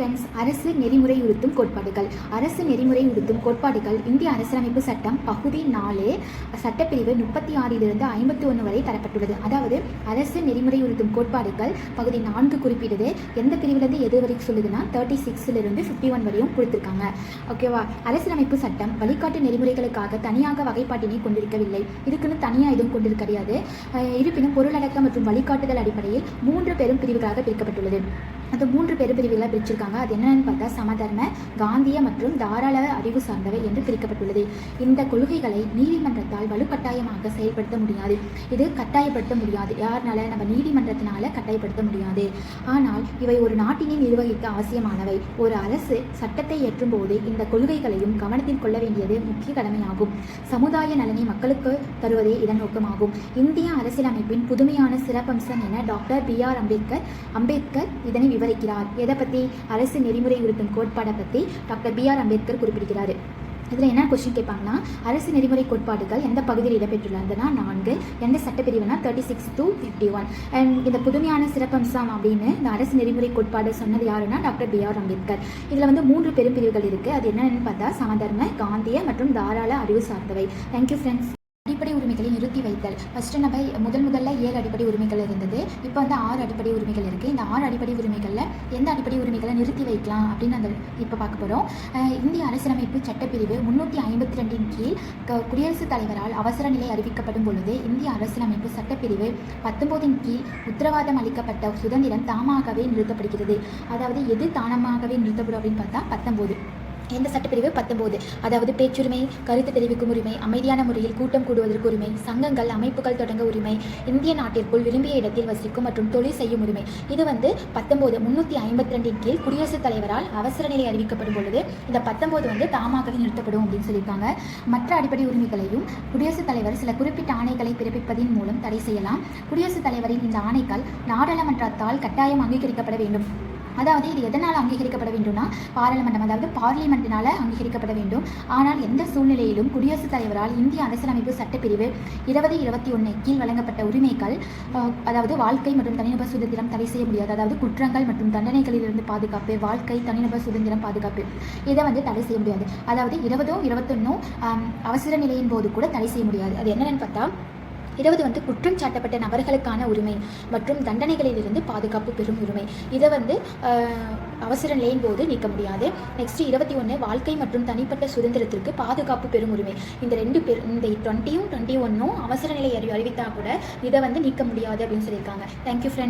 Friends அரசு நெறிமுறை உறுத்தும் கோட்பாடுகள். அரசு நெறிமுறை உறுத்தும் கோட்பாடுகள் இந்திய அரசியலமைப்பு சட்டம் பகுதி நாலு சட்டப்பிரிவு முப்பத்தி ஆறிலிருந்து ஐம்பத்தி ஒன்று வரை தரப்பட்டுள்ளது. அதாவது அரசு நெறிமுறை உறுத்தும் கோட்பாடுகள் பகுதி நான்கு குறிப்பிடுது. எந்த பிரிவிலிருந்து எது வரைக்கும் சொல்லுதுன்னா தேர்ட்டி சிக்ஸ்லேருந்து ஃபிஃப்டி ஒன் வரையும் கொடுத்துருக்காங்க. ஓகேவா அரசியலமைப்பு சட்டம் வழிகாட்டு நெறிமுறைகளுக்காக தனியாக வகைப்பாட்டினை கொண்டிருக்கவில்லை. இதுக்குன்னு தனியாக எதுவும் கொண்டிருக்க கிடையாது இருப்பினும் பொருளடக்கம் மற்றும் வழிகாட்டுதல் அடிப்படையில் மூன்று பெரும் பிரிவுகளாக பிரிக்கப்பட்டுள்ளது. அது மூன்று பெருப்பிரிவுகளாக பிரிச்சிருக்காங்க. அது என்னென்னு பார்த்தா சமதர்ம காந்திய மற்றும் தாராள அறிவு சார்ந்தவை என்று பிரிக்கப்பட்டுள்ளது. இந்த கொள்கைகளை நீதிமன்றத்தால் வலுக்கட்டாயமாக செயல்படுத்த முடியாது. இது கட்டாயப்படுத்த முடியாது. யாருனால? நம்ம நீதிமன்றத்தினால கட்டாயப்படுத்த முடியாது. ஆனால் இவை ஒரு நாட்டினை நிர்வகிக்க அவசியமானவை. ஒரு அரசு சட்டத்தை இயற்றும் போது இந்த கொள்கைகளையும் கவனத்தில் கொள்ள வேண்டியது முக்கிய கடமையாகும். சமுதாய நலனை மக்களுக்கு தருவதே இதன் நோக்கமாகும். இந்திய அரசியலமைப்பின் புதுமையான சிறப்பம்சம் என doctor B R Ambedkar Ambedkar இதனை விவரிக்கிறார். எதை பற்றி அரசு நெறிமுறை உறுத்தும் கோட்பாடை பற்றி டாக்டர் பி ஆர் அம்பேத்கர் குறிப்பிடுகிறார். இதில் என்ன கொஸ்டின் கேட்பாங்கன்னா அரசு நெறிமுறை கோட்பாடுகள் எந்த பகுதியில் இடம்பெற்றுள்ளதுன்னா நான்கு எந்த சட்டப்பிரிவுனா thirty six two fifty one and இந்த புதுமையான சிறப்பம்சம் அப்படின்னு இந்த அரசு நெறிமுறை கோட்பாடு சொன்னது யாருன்னா டாக்டர் பி ஆர் அம்பேத்கர். இதில் வந்து மூன்று பெரும் பிரிவுகள் இருக்குது அது என்னென்னு பார்த்தா சமதர்ம காந்திய மற்றும் தாராள அறிவு சார்ந்தவை. தேங்க்யூ ஃப்ரெண்ட்ஸ் அடிப்படை உரிமைகளை நிறுத்தி வைத்தல். ஃபஸ்ட்டு நம்ம முதல் முதல்ல ஏழு அடிப்படை உரிமைகள் இருந்தது. இப்போ வந்து ஆறு அடிப்படை உரிமைகள் இருக்குது இந்த ஆறு அடிப்படை உரிமைகளில் எந்த அடிப்படை உரிமைகளை நிறுத்தி வைக்கலாம் அப்படின்னு அந்த இப்போ பார்க்க போகிறோம் இந்திய அரசியலமைப்பு சட்டப்பிரிவு முன்னூற்றி ஐம்பத்தி ரெண்டின் கீழ் க- குடியரசுத் தலைவரால் அவசர நிலை அறிவிக்கப்படும் பொழுது இந்திய அரசியலமைப்பு சட்டப்பிரிவு பத்தொம்போதின் கீழ் உத்தரவாதம் அளிக்கப்பட்ட சுதந்திரம் தாமாகவே நிறுத்தப்படுகிறது. அதாவது எது தானமாகவே நிறுத்தப்படும் அப்படின்னு பார்த்தா பத்தொம்போது எந்த சட்டப்பிரிவு பத்தொம்போது அதாவது பேச்சுரிமை கருத்து தெரிவிக்கும் உரிமை அமைதியான முறையில் கூட்டம் கூடுவதற்கு உரிமை சங்கங்கள் அமைப்புகள் தொடங்க உரிமை இந்திய நாட்டிற்குள் விரும்பிய இடத்தில் வசிக்கும் மற்றும் தொழில் செய்யும் உரிமை. இது வந்து பத்தொம்போது முன்னூற்றி ஐம்பத்தி ரெண்டின் கீழ் குடியரசுத் தலைவரால் அவசர நிலை அறிவிக்கப்படும் பொழுது இந்த பத்தொம்போது வந்து தாமாகவே நிறுத்தப்படும் அப்படின்னு சொல்லியிருக்காங்க. மற்ற அடிப்படை உரிமைகளையும் குடியரசுத் தலைவர் சில குறிப்பிட்ட ஆணைகளை பிறப்பிப்பதன் மூலம் தடை செய்யலாம். குடியரசுத் தலைவரின் இந்த ஆணைகள் நாடாளுமன்றத்தால் கட்டாயம் அங்கீகரிக்கப்பட வேண்டும். அதாவது இது எதனால் அங்கீகரிக்கப்பட வேண்டும்னா பாராளுமன்றம் அதாவது பார்லிமெண்ட்டினால் அங்கீகரிக்கப்பட வேண்டும். ஆனால் எந்த சூழ்நிலையிலும் குடியரசுத் தலைவரால் இந்திய அரசியலமைப்பு சட்டப்பிரிவு இருபது இருபத்தி ஒன்று கீழ் வழங்கப்பட்ட உரிமைகள் அதாவது வாழ்க்கை மற்றும் தனிநபர் சுதந்திரம் தடை செய்ய முடியாது. அதாவது குற்றங்கள் மற்றும் தண்டனைகளிலிருந்து பாதுகாப்பு வாழ்க்கை தனிநபர் சுதந்திரம் பாதுகாப்பு. இதை வந்து தடை செய்ய முடியாது. அதாவது இருபதும் இருபத்தொன்னும் அவசர நிலையின் போது கூட தடை செய்ய முடியாது. அது என்னென்னு பார்த்தா இருபது வந்து குற்றம் சாட்டப்பட்ட நபர்களுக்கான உரிமை மற்றும் தண்டனைகளிலிருந்து பாதுகாப்பு பெறும் உரிமை. இதை வந்து அவசர நிலையின் போது நீக்க முடியாது. நெக்ஸ்ட் இருபத்தி ஒன்று வாழ்க்கை மற்றும் தனிப்பட்ட சுதந்திரத்திற்கு பாதுகாப்பு பெறும் உரிமை. இந்த ரெண்டு பேர் இந்த டுவெண்ட்டியும் டுவெண்ட்டி ஒன்னும் அவசர நிலை அறி அறிவித்தா கூட இதை வந்து நீக்க முடியாது அப்படின்னு சொல்லியிருக்காங்க. Thank you friends